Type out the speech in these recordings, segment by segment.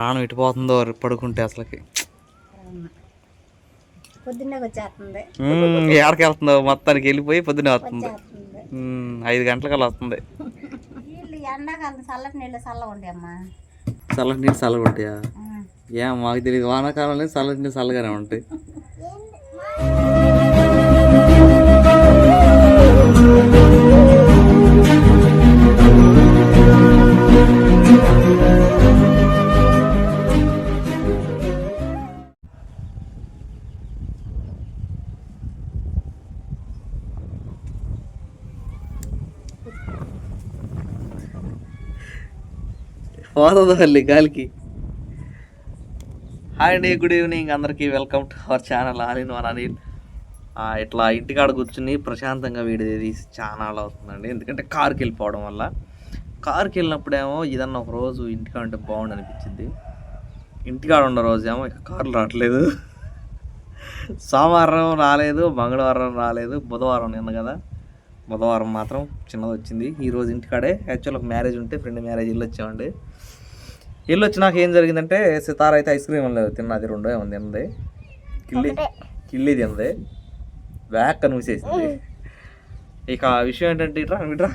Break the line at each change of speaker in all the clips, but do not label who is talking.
ప్రాణం ఇటు పోతుందో పడుకుంటే అసలుకి.
పొద్దున్నే వచ్చేస్తుంది.
మ్మ్, ఎక్కడికి వెళ్తుందో మొత్తానికి వెళ్ళిపోయి పొద్దున్నే వస్తుంది. ఐదు గంటలకల్లా వస్తుంది.
ఎండాకాలం చల్లటి నీళ్ళు చల్లగా
చల్లటి నీళ్ళు చల్లగా ఉంటాయా? ఏం మాకు తెలియదు. వానాకాలంలో చల్లటి నీళ్ళు చల్లగానే ఉంటాయి. పోతుంది మళ్ళీ గాలికి. హాయ్ అండి గుడ్ ఈవినింగ్ అందరికీ welcome to our channel all in one Anil ఇట్లా ఇంటికాడ కూర్చుని ప్రశాంతంగా వీడియో తీసి చాలా అవుతుందండి. ఎందుకంటే కార్కి వెళ్ళిపోవడం వల్ల. కార్కి వెళ్ళినప్పుడేమో ఇదన్నా ఒక రోజు ఇంటికాడ ఉంటే బాగుండు అనిపించింది. ఇంటికాడ ఉన్న రోజు ఏమో ఇక కార్లు రావట్లేదు. సోమవారం రాలేదు మంగళవారం రాలేదు బుధవారం నిన్న కదా. బుధవారం మాత్రం చిన్నది వచ్చింది ఈ రోజు ఇంటికాడే యాక్చువల్ ఒక మ్యారేజ్ ఉంటే ఫ్రెండ్ మ్యారేజ్ వెళ్ళి వచ్చామండి వెళ్ళి వచ్చినాక ఏం జరిగిందంటే సితార అయితే ఐస్ క్రీమ్ లేదు తిన్నది రెండో ఏమో తిన్నది కిల్లి కిల్లి తిన్నది వ్యాక్ అని మూసేసింది ఇక ఆ విషయం ఏంటంటే ఇట్రా ఇట్రా.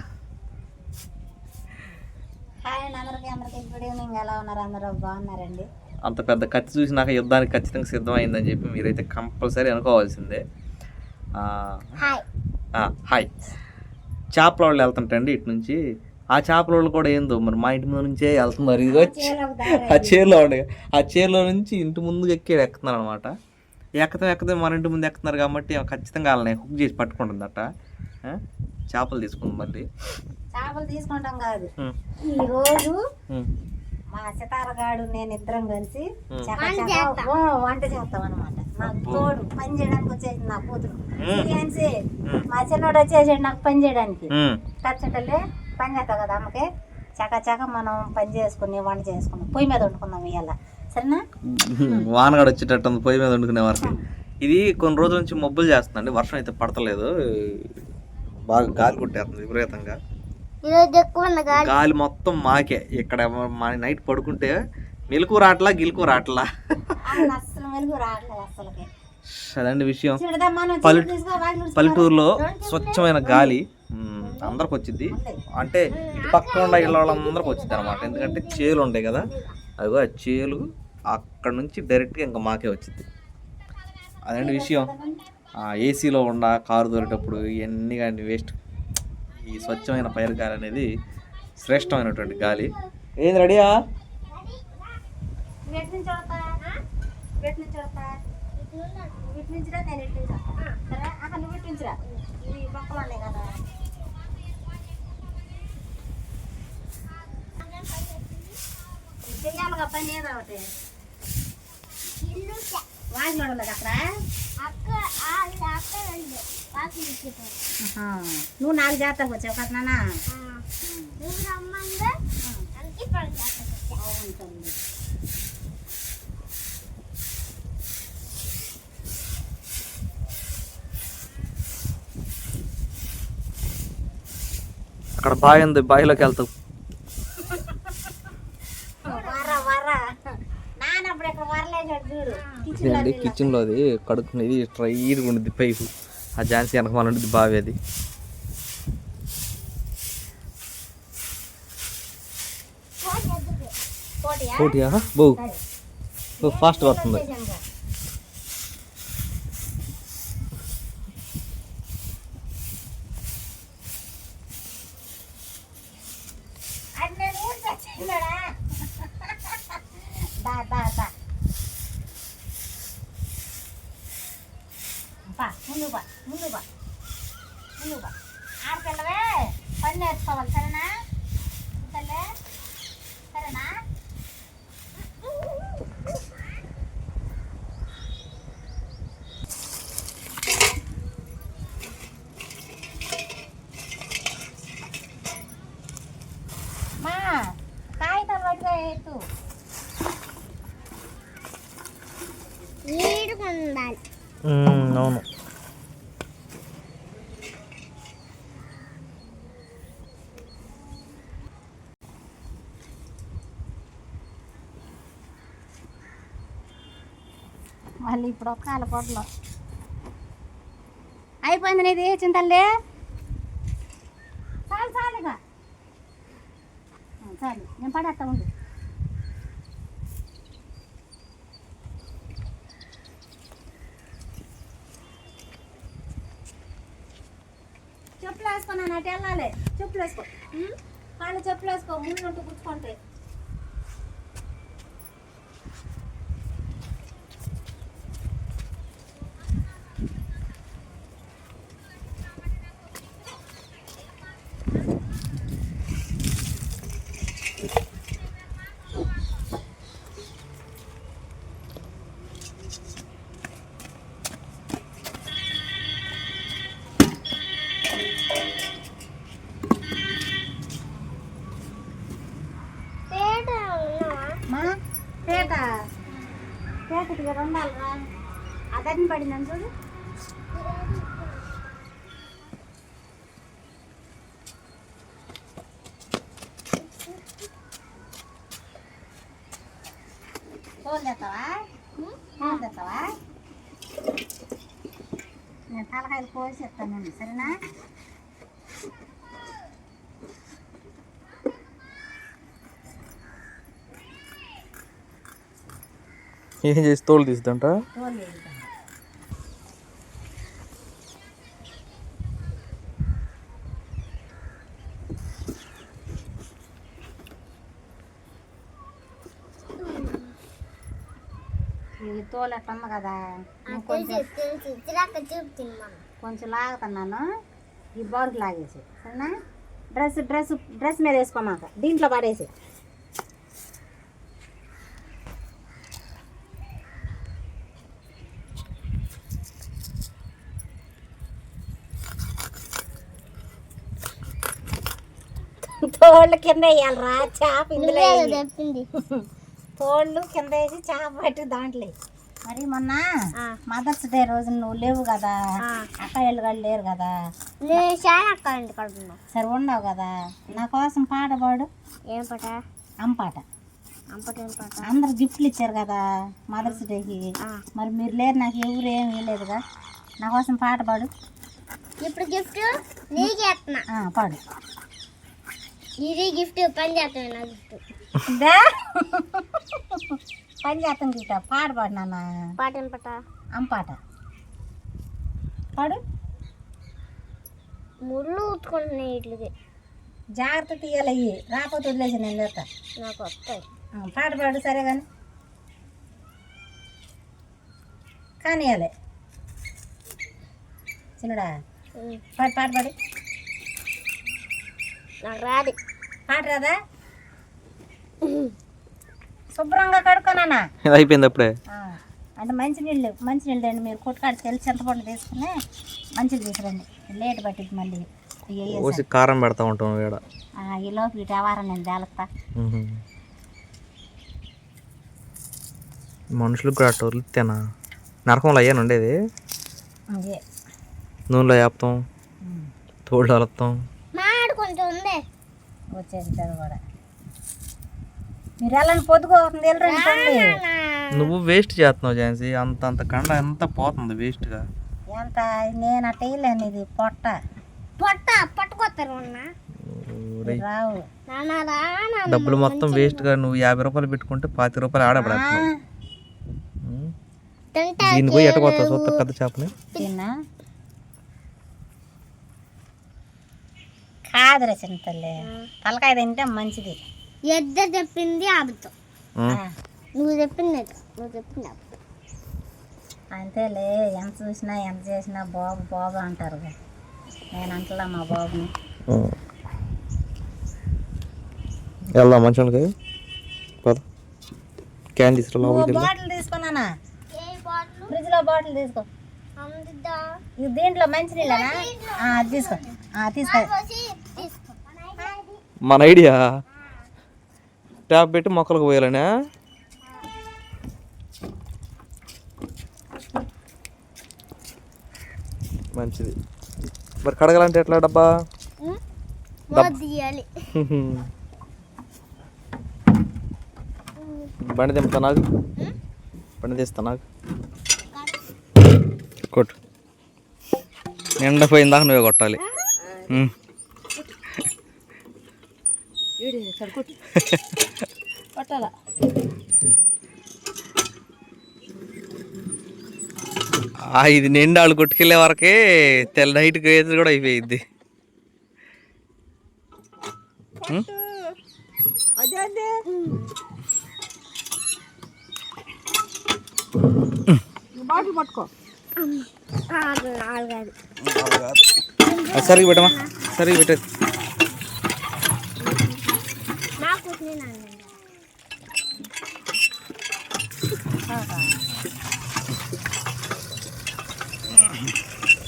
అంత పెద్ద కత్తి చూసినాక యుద్ధానికి ఖచ్చితంగా సిద్ధమైందని చెప్పి మీరైతే కంపల్సరీ అనుకోవాల్సిందే.
హాయ్.
చేపల వాళ్ళు వెళ్తుంటండి ఇటు నుంచి. ఆ చేపల వాళ్ళు కూడా ఏందో మరి మా ఇంటి ముందు నుంచే వెళ్తున్నారు. ఇదిగో ఆ చైర్లో ఉండే. ఆ చైర్లో నుంచి ఇంటి ముందుకు ఎక్కి ఎక్కుతున్నారు అనమాట ఎక్కతం ఎక్కతే మన ఇంటి ముందు ఎక్కుతున్నారు కాబట్టి ఖచ్చితంగా వాళ్ళని హుక్ చేసి పట్టుకుంటుందట? చేపలు తీసుకుంది మళ్ళీ.
చేపలు తీసుకుంటాం కాదు. ఈ రోజు. మా సితారగాడు నేను ఇద్దరం కలిసి వంట చేస్తాం అనమాట నాకు తోడు పని చేయడానికి వచ్చేసి నా కూతురు. మా చిన్నోడు వచ్చేసాడు నాకు పని చేయడానికి. ఖచ్చితంగా పని చేస్తావు కదా అమ్మకి. చక చక మనం పని చేసుకుని వంట చేసుకున్నాం పొయ్యి మీద వండుకుందాం ఇవాళ సరేనా?
వానగాడు వచ్చేటట్టు ఉంది పొయ్యి మీద వండుకునే వరకు. ఇది కొన్ని రోజుల నుంచి మబ్బులు చేస్తుందండి వర్షం అయితే పడతలేదు. బాగా గాలి కొట్టేస్తుంది విపరీతంగా. గాలి. మొత్తం మాకే. ఇక్కడ మా నైట్ పడుకుంటే మెలకు రాట్లా గిలుకు రాట్లా. అదండి విషయం. పల్లెటూరులో స్వచ్ఛమైన గాలి అందరికి వచ్చింది అంటే ఇటు పక్కన ఉన్న ఇళ్ళ వాళ్ళందరికి వచ్చింది అనమాట ఎందుకంటే చేలు ఉంటాయి కదా. అదిగో ఆ చేలు అక్కడ నుంచి డైరెక్ట్గా ఇంకా మాకే వచ్చింది అదండి విషయం? ఏసీలో ఉండ కారు దొరికేటప్పుడు ఇవన్నీ కానీ వేస్ట్. ఈ స్వచ్ఛమైన పైరు గాలి అనేది శ్రేష్టమైనటువంటి గాలి ఏంది రెడీయా.
చెయ్యాలిగా పని ఏదో ఒకటి. వాకిలి ఉండదు అక్కడ ఆహా. నువ్వు నాలుగు జాతరకు వచ్చావు కదా నాన్న బాగుంటుంది
అక్కడ బావి ఉంది బావిలోకి వెళ్తావు
వర వర నానప్పుడు ఇక్కడ వరలేసాడు చూడు కిచెన్
అండి కిచెన్లో అది కడుక్కునేది స్ట్రైట్గా ఉండేది పైపు. ఆ ఝాన్సీ వెనకమాల ఉండేది బావి అది.
పోటీయా?
బో. ఫాస్ట్ వస్తుంది
చేశానుగా. అది నేను ఊరికి వచ్చేసినాడా? దా, దా, దా. పా, ముందు పా, ముందు పా, ముందు పా. ఆడపిల్లవే పని నేర్చుకోవాలి సరేనా తల్లే సరేనా మా ఎత్తు ఈడుకుండాలి
అవును.
మళ్ళీ ఇప్పుడు ఒక్కాల పొడలో. అయిపోయింది నీది చింతల్లే చాలు చాలుగా. చాలు నేను పడేస్తా ఉండు. చెప్పులు వేసుకున్నాను అటు వెళ్ళాలి. చెప్పులు వేసుకో. వాళ్ళు చెప్పులు వేసుకో. ముందు ఉంటూ పుచ్చుకుంటే పేట ఇక్కడ అదని పడిందని చూడు?
ఏం చేసి తోలు తీస్తుంట
ఇది తోలెట్టమ్మ కదా. కొంచెం కొంచెం లాగుతున్నాను. ఈ బౌల్కి లాగేసి సరేనా? డ్రెస్ డ్రెస్ డ్రెస్ మీద వేసుకోమాక. దీంట్లో పడేసి తోళ్ళు కింద వేయాలరా చేప ఇందులో. తోళ్ళు కింద వేసి చేప పట్టి దాంట్లో. మరి మొన్న మదర్స్ డే రోజు నువ్వు లేవు కదా అక్కయ్యలు కూడా లేరు కదా. సరే ఉండవు కదా. నా కోసం పాట పాడు.
ఏం పాట?
అంపాట అందరు గిఫ్ట్లు ఇచ్చారు కదా మదర్స్ డేకి మరి మీరు లేరు నాకు ఎవరు ఏం ఇవ్వలేదుగా నా కోసం పాట పాడు.
ఇప్పుడు గిఫ్ట్ నీకే
పాడు.
ఇది గిఫ్ట్ పని చేస్తాను నా గిఫ్ట్?
పని చేస్తాం గిట్ట పాట పాడు నాన్న.
పాట పాట.
అంపాట పాడు.
ముళ్ళు ఉతుకుంటున్నాయి వీటికి
జాగ్రత్త తీయాలి అయ్యి. రాకపోతే వదిలేసి నేను చేస్తా
నాకు వస్తాయి.
పాట పాడు సరే కానీ కానియాలి చిన్నడా. పాడు పాట పాడు.
నాకు రాదు.
పాట రాదా? శుభ్రంగా కడుక్కోనా
ఇది అయిపోయింది అప్పుడే.
అంటే మంచినీళ్ళు మంచినీళ్ళు అండి. మీరు కొట్టుకాడు తెలి చింతపండు తీసుకుని మంచిది తీసుకురండి. లేట్ పట్టింది మళ్ళీ.
పోసి కారం పెడతా ఉంటాం ఇక్కడ
ఆ, ఈ లోపు ఇటు వ్యవహారం నేను తేలుస్తా
మనుషులకు కూడా అట్ట వదిలితేనా? నరకంలో అయ్యాను ఉండేది నూనెలో వేపుతాం
మాడు కొంచెం ఉంది.
కూడా మీరు పొద్దుకోతుంది
నువ్వు వేస్ట్ చేస్తున్నావు ఝాన్సీ. అంత అంత కండ ఎంత పోతుంది వేస్ట్గా
ఎంత నేను అట్ట వేయలేను ఇది పొట్ట.
పొట్ట పట్టుకొస్తారు మొన్న.
రావు.
నాన్న రా నాన్న.
డబ్బులు మొత్తం వేస్ట్గా నువ్వు యాభై రూపాయలు పెట్టుకుంటే పాతి రూపాయలు ఆడబడతావు.
తింటా
దీన్ని పోయి ఎట్టకొస్తా చూస్తా పెద్ద చేపని.
తిన్నా. కాదురా చిన్న తల్లి తలకాయ తింటే మంచిది.
ఇద్దరు చెప్పింది అబద్ధం. నువ్వు చెప్పింది. నువ్వు చెప్పింది అబద్ధం.
అంతేలే ఎంత చూసినా ఎంత చేసినా బాబు బాబు అంటారు నేను అంటలా మా బాబుని.
వెళ్దాం మంచి పద. క్యాన్ తీసుకురా లోపలికి
బాటిల్ తీసుకున్నానా
ఏ బాటిల్?
ఫ్రిడ్జ్లో బాటిల్ తీసుకో. ఇది దీంట్లో మంచి నీళ్ళనా ఆ, అది తీసుకో. తీసుకో
మన ఐడియా? ట్యాప్ పెట్టి మొక్కలకు పోయాలనే? మంచిది. మరి కడగాలంటే ఎట్లా డబ్బా? బండి దింపుతా నాకు. బండి తీస్తా నాకు. కొట్టు. నిండపోయిందాక నువ్వే కొట్టాలి. ఆ, ఇది నిండా వాళ్ళు కొట్టుకెళ్ళే వరకే తెల్ల నైట్కి వేసి కూడా అయిపోయింది సరిగ్గా పెట్టమా సరిగ్గా పెట్టేది
నాకు నేను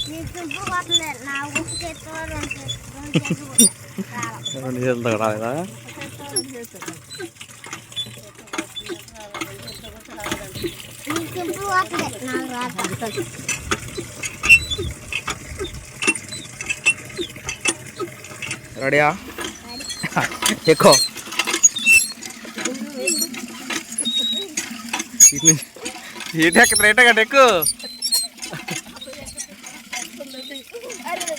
నీకు ఇప్పుడు కొట్టలేదు నా ఉప్పు రెండు
రెండు చేతులతో రాలేదా రెడీయా ఎక్కువ ఇటు నుంచి ఎక్కువ.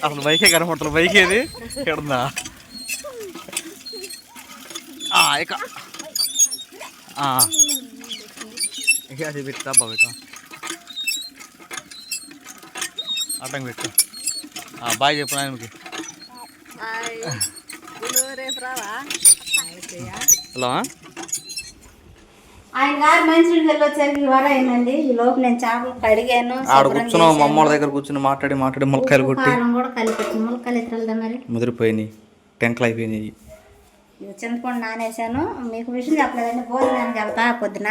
అసలు బైకే కనపడుతుంది బైక్ ఏది ఆ, ఇక ఆ. ఇక అది పెట్టా బాబు అడ్డం పెట్టు బాయ్ చెప్పు
రావా
హలో
ఆయన గారు మంచి వెళ్ళొచ్చారు ఈ వారం అయిందండి ఈ లోపు నేను చేపలు కడిగాను
ఆడ కూర్చున్నావు మా దగ్గర కూర్చుని మాట్లాడి మాట్లాడి ములక్కాయలు కొట్టి.
కారం కూడా కలిపి ములక్కలు ఎత్తులదా మరి?
ముదిరిపోయినాయి టెంకలు అయిపోయినాయి.
ఇవి చింతపండు నానేసాను మీకు విషయం చెప్పలేదండి భోజనానికి వెళ్తా పొద్దున.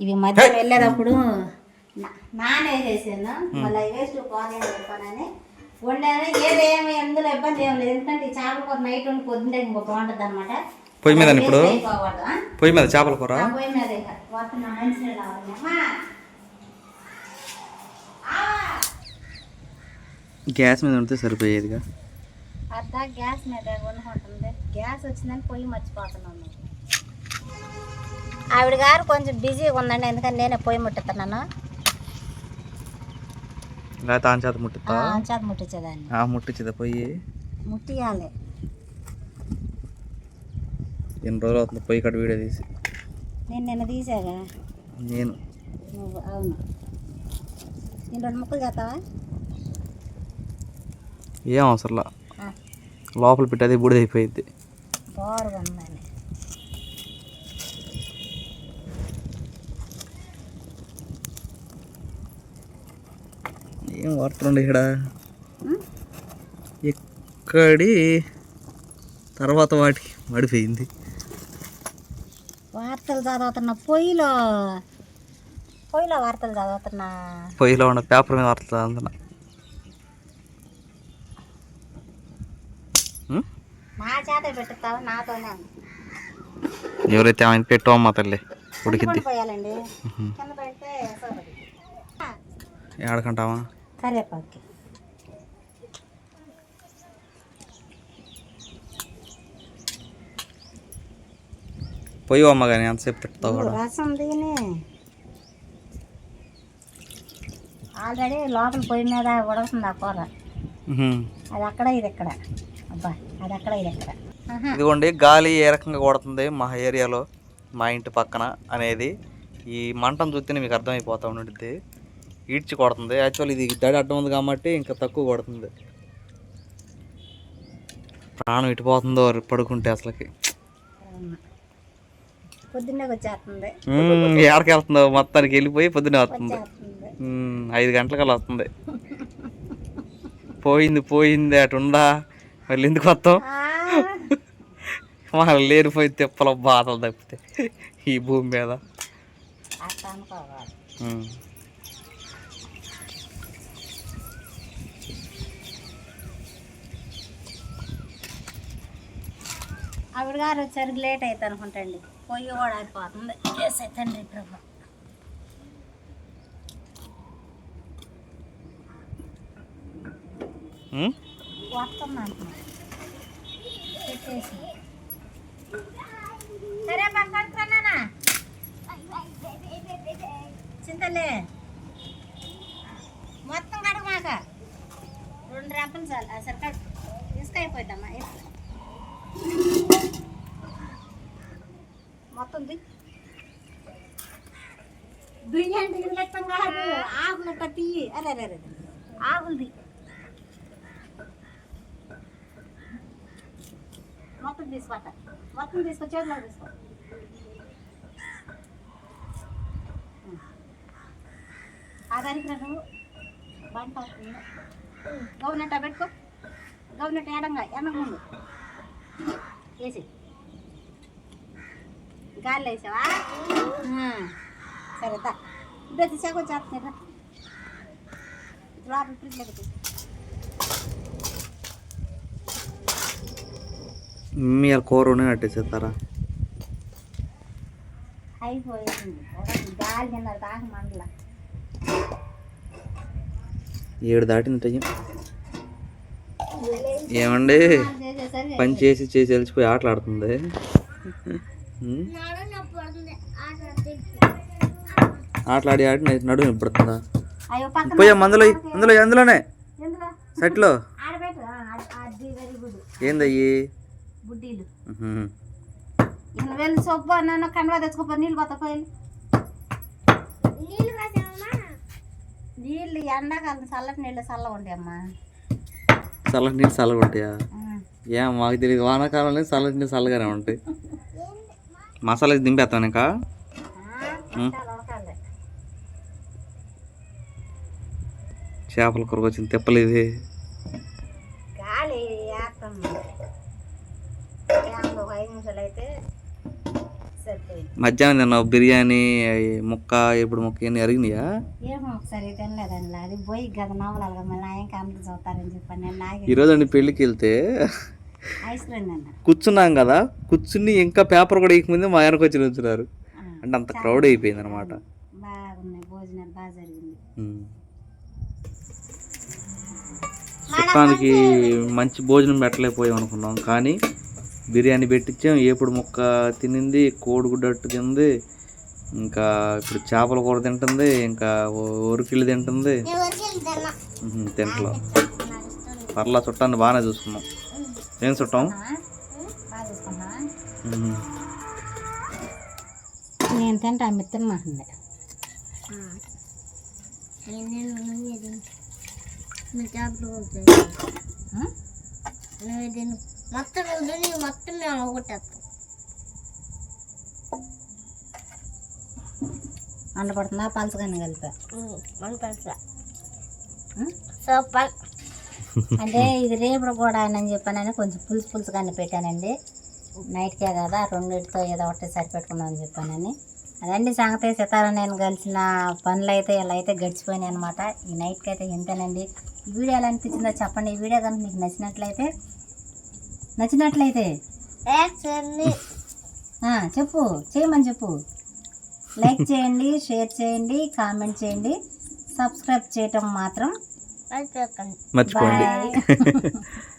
ఇవి మధ్య వెళ్ళేటప్పుడు నా- నానేసేసాను మళ్ళీ వేస్ట్ పోనీ చెప్పానని వండాను ఏదేమి ఎందులో ఇబ్బంది ఏం లేదు ఎందుకంటే ఈ చేపల కూర నైట్ వండి పొద్దున్న ఇంకో బాగుంటుంది అనమాట
పొయ్యి మీద ఇప్పుడు? పొయ్యి మీద చేపల కూర? గ్యాస్ మీద ఉంటే సరిపోయేదిగా?
అద్దా గ్యాస్ మీద వండుకుంటుంది. గ్యాస్ వచ్చిందని పొయ్యి మర్చిపోతున్నాను. ఆవిడ గారు కొంచెం బిజీగా ఉందండి ఎందుకని నేనే పొయ్యి ముట్టుతున్నాను.
లేకపోతే ఆన్ చేత ముట్టిస్తా
చేత ముట్టించేదాన్ని.
ఆ ముట్టించిదా పొయ్యి?
ముట్టియాలి.
ఎన్ని రోజులు అవుతుంది పొయ్యి కట్ట వీడియో తీసి.
నేను నిన్న తీసాగా.
నేను.
నువ్వు అవును. నేను రెండు ముక్కలు చేస్తావా?
ఏం అవసరంలా? లోపల పెట్టి అది బూడిద అయిపోయింది
బారుగా ఉందని
ఏం వాడుతుండే ఇక్కడ? ఎక్కడి? తర్వాత వాటికి మడిపోయింది.
వార్తలు చదువుతున్నా పొయ్యిలో పొయ్యిలో వార్తలు చదువుతున్నా.
పొయ్యిలో ఉన్న పేపర్ మీద అందులో ఉం?
నా చేత పెట్టుతావా? నాతోనే.
ఎవరైతే ఆమె పెట్టు అమ్మ తల్లి ఉడికిద్ది. ఏడకంటావా
కరివేపాకు.
పొయ్యి అమ్మ కానీ ఎంతసేపు తిప్పుతావు కూడా?
రసం దీని ఆల్రెడీ లోపల పొయ్యి మీద ఉడకుతుంది ఆ కూర. అది అక్కడ ఇది ఇక్కడ. అబ్బా అది అక్కడ ఇది ఇక్కడ.
ఇదిగోండి గాలి ఏ రకంగా కొడుతుంది మా ఏరియాలో మా ఇంటి పక్కన అనేది ఈ మంటను చూస్తేనే మీకు అర్థమైపోతూ ఉండిద్ది. ఈడ్చి కొడుతుంది. యాక్చువల్ ఇది దడి అడ్డం ఉంది కాబట్టి ఇంకా తక్కువ కొడుతుంది. ప్రాణం ఇటుపోతుందో పడుకుంటే అసలుకి.
పొద్దున్నే వచ్చేస్తుంది.
మ్మ్, ఏడకి వెళ్తుందో మొత్తానికి వెళ్ళిపోయి పొద్దున్నే వస్తుంది. ఐదు గంటలకల్లా వస్తుంది. పోయింది పోయింది అటు ఉందా? మళ్ళీ ఎందుకు వస్తాం వాళ్ళు లేనిపోయి తిప్పల బాధలు తప్పితే ఈ భూమి మీద.
ఆవిడ గారు వచ్చరికి లేట్ అయితే అనుకుంటండి పొయ్యి కూడా అయిపోతుంది వేసే తండ్రి ప్రభు? వస్తుంది అంటున్నా పెట్టేసి. సరే పక్కన చింతలే. మొత్తం రెప్పలు చాలు. ఆ సరికా ఇసుక అయిపోద్దమ్మా ఇసుక మొత్తం ది బిర్యానీ లెక్కం కాదు ఆకులు అట్ట తీయి అరే అరే అరే ఆకులది మొత్తం తీసుకోట. మొత్తం తీసుకో చేతిలో తీసుకో ఆధారికి నువ్వు బంట గవర్నెట్ పెట్టుకో. గవర్నెట్ ఎడంగా ఎనక ముందు వేసి గాలి వేసావా? సరే దా ఇద్దరు తీసాక పెట్టి
మీరు కూర ఉండి కట్టేసేస్తారా
అయిపోయింది. ఒకటి గాలి దాకా మండల.
ఏడు ఏమండి? పని చేసి చేసి వెళ్ళిపోయి ఆటలు ఆడుతుంది. ఉం?
నడు నొప్పి పడుతుంది. ఆట ఆడితే.
ఆటలాడి ఆడి నడుము
పక్కన
పోయా మందులో అందులో అందులోనే? సెట్లో? ఏందయ్యి.
ఇక వెళ్ళి సొప్పు అన్న కండువా తెచ్చుకోపో నీళ్ళు పోతా పోయి.
నీళ్ళు
ఎండాకాలం చల్లటి నీళ్ళు చల్ల ఉంటాయమ్మా.
చల్లటి నీళ్ళు చల్లగా ఉంటాయా. ఏం మాకు తెలియదు. వానాకాలంలో చల్లటి నీళ్ళు చల్లగానే ఉంటాయి. మసాలా దింపేస్తాను ఇంకా చేపల కూరకు
అయితే సరిపోయింది.
మధ్యాహ్నం తిన్నావు బిర్యానీ ముక్క ఇప్పుడు ముక్క ఇవన్నీ అరిగినాయా? ఈరోజు అండి పెళ్ళికి వెళ్తే కూర్చున్నాం కదా కూర్చుని ఇంకా పేపర్ కూడా ఇకముందే మా ఆయనకు వచ్చి నుంచున్నారు అంటే అంత క్రౌడ్ అయిపోయింది అనమాట
బాగున్నాయి భోజనాలు బాగా
చుట్టానికి మంచి భోజనం పెట్టలేకపోయాం అనుకున్నాం. కానీ బిర్యానీ పెట్టించాం ఏపుడు ముక్క తినింది కోడిగుడ్డట్టు తింది ఇంకా ఇప్పుడు చేపల కూర తింటుంది ఇంకా ఉరికిళ్ళు తింటుంది. తింటలో. పర్లా చుట్టాన్ని బాగానే చూసుకున్నాం. ఏం చుట్టాం.
నేను తింటా మాకుండే.
నేను చేపలు పోతాయి నువ్వే తిను మొత్తం తిని మొత్తం మేము ఒకటేస్తాం
అండపడుతుందా పలసగానే కలిపా?
మన
ఉం?
సూపర్.
అంటే ఇది రేపుడు కూడా అని చెప్పానని కొంచెం పులుసు పులుసుగానే పెట్టానండి. నైట్కే కదా రెండింటితో ఏదో ఒకటి సరిపెట్టుకుందామని చెప్పానని. అదండి సంగతి సితారా నేను కలిసిన పనులు అయితే ఇలా అయితే గడిచిపోయినాయి అనమాట ఈ నైట్కి అయితే ఇంతేనండి. ఈ వీడియో ఎలా అనిపించిందో చెప్పండి. ఈ వీడియో కనుక మీకు నచ్చినట్లయితే నచ్చినట్లయితే చెప్పు చేయమని చెప్పు. లైక్ చేయండి షేర్ చేయండి కామెంట్ చేయండి. సబ్స్క్రైబ్ చేయటం మాత్రం
మర్చిపోకండి.